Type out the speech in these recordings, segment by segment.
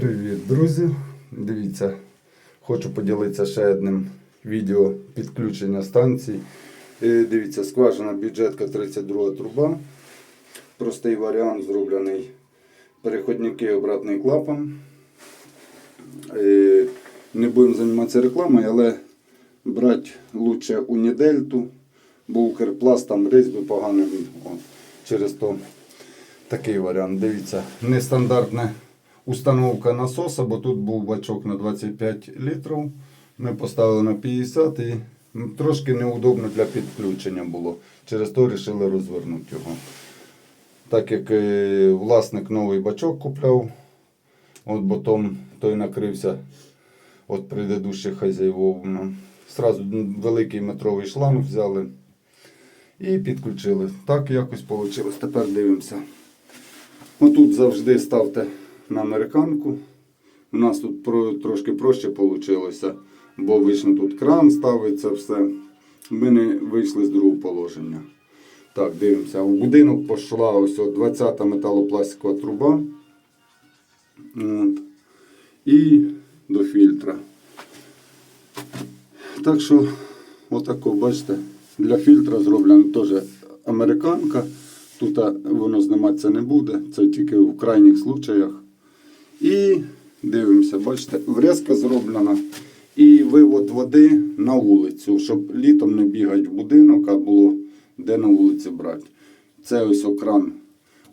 Привіт, друзі! Дивіться, хочу поділитися ще одним відео підключення станцій. Е, Дивіться, скважина бюджетка 32 труба. Простий варіант зроблений. Переходники обратний клапан. Е, Не будемо займатися рекламою, але брати лучше унідельту, бо Укрпласт там різьби поганий. Через то такий варіант. Дивіться, нестандартна установка насоса, бо тут був бачок на 25 літрів. Ми поставили на 50 і трошки неудобно для підключення було. Через то вирішили розвернути його. Так як е, власник новий бачок купляв, от потім той накрився від предыдущих хазяїв. Ну, Сразу великий метровий шланг взяли і підключили. Так якось вийшло. Тепер дивимося. Отут завжди ставте на американку. У нас тут трошки проще вийшло, бо вийшло тут кран ставиться все. Ми не вийшли з другого положення. Так, дивимося. У будинок пішла ось 20-та металопластикова труба. От. І до фільтра. Так що, отако, бачите, для фільтра зроблена теж американка. Тут воно зніматися не буде, це тільки в крайніх случаях. І дивимося, бачите, врізка зроблена. І вивод води на вулицю, щоб літом не бігати в будинок, а було де на вулиці брати. Це ось окран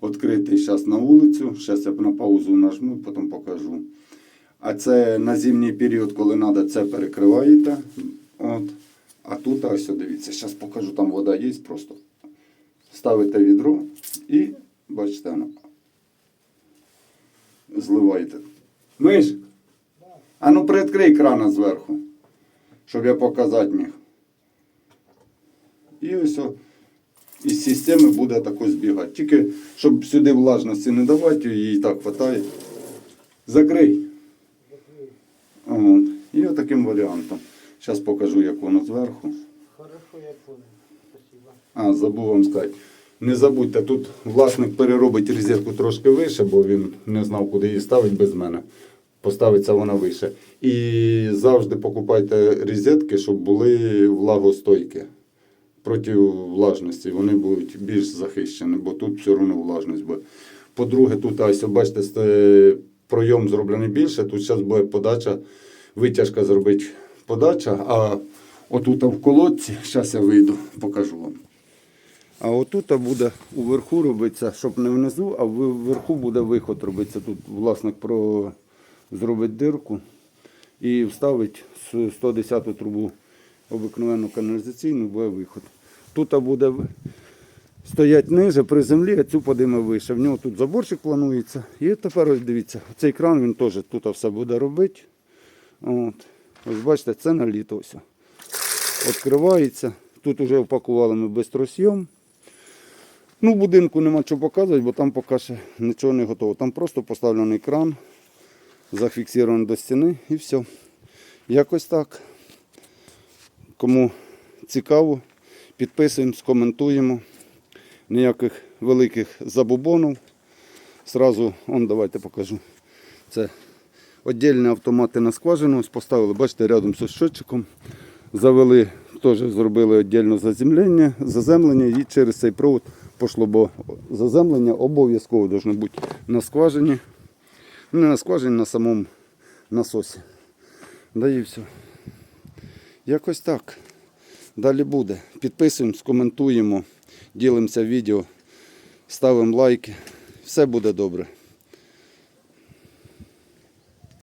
відкритий зараз на вулицю. Зараз я на паузу нажму, потім покажу. А це на зимній період, коли треба, це перекриваєте. От. А тут ось дивіться, зараз покажу, там вода є просто. Ставите відро і бачите. Зливаєте. Миш, а ну приоткрий крана зверху, щоб я показати міг. І ось із системи буде тако збігати. Тільки щоб сюди влажності не давати, їй так вистачає. Закрий. От. І отаким варіантом. Зараз покажу, як воно зверху. Хорошо, я понял. Спасибо. А, забув вам сказати. Не забудьте, тут власник переробить розетку трошки вище, бо він не знав, куди її ставити без мене. Поставиться вона вище. І завжди покупайте розетки, щоб були влагостойкі проти влажності. Вони будуть більш захищені, бо тут все одно влажність буде. По-друге, тут ось, бачите, пройом зроблений більше. Тут зараз буде подача, витяжка зробить подача, а отут в колодці, зараз я вийду, покажу вам. А отут буде уверху робиться, щоб не внизу, а вверху буде виход робиться. Тут власник про... зробить дирку і вставить с- 110 трубу обикновену каналізаційну, буде виход. Тут буде стоять ниже при землі, а цю подиме вище. В нього тут заборчик планується. І тепер ось дивіться, цей кран він теж тут все буде робити. От. Ось бачите, це на літо все. Відкривається. Тут вже впакували ми бистросйом. Ну, будинку нема чого показувати, бо там поки ще нічого не готово. Там просто поставлений кран, зафіксований до стіни і все. Якось так. Кому цікаво, підписуємось, коментуємо. Ніяких великих забубонів. Сразу, он, давайте покажу. Це віддільні автомати на скважину. Ось поставили, бачите, рядом з щотчиком. Завели, теж зробили віддільне заземлення, заземлення і через цей провод пішло, бо заземлення обов'язково должно бути на скважині. Ну, Не на скважині, на самому насосі. Да і все. Якось так. Далі буде. Підписуємось, коментуємо, ділимося відео, ставимо лайки. Все буде добре.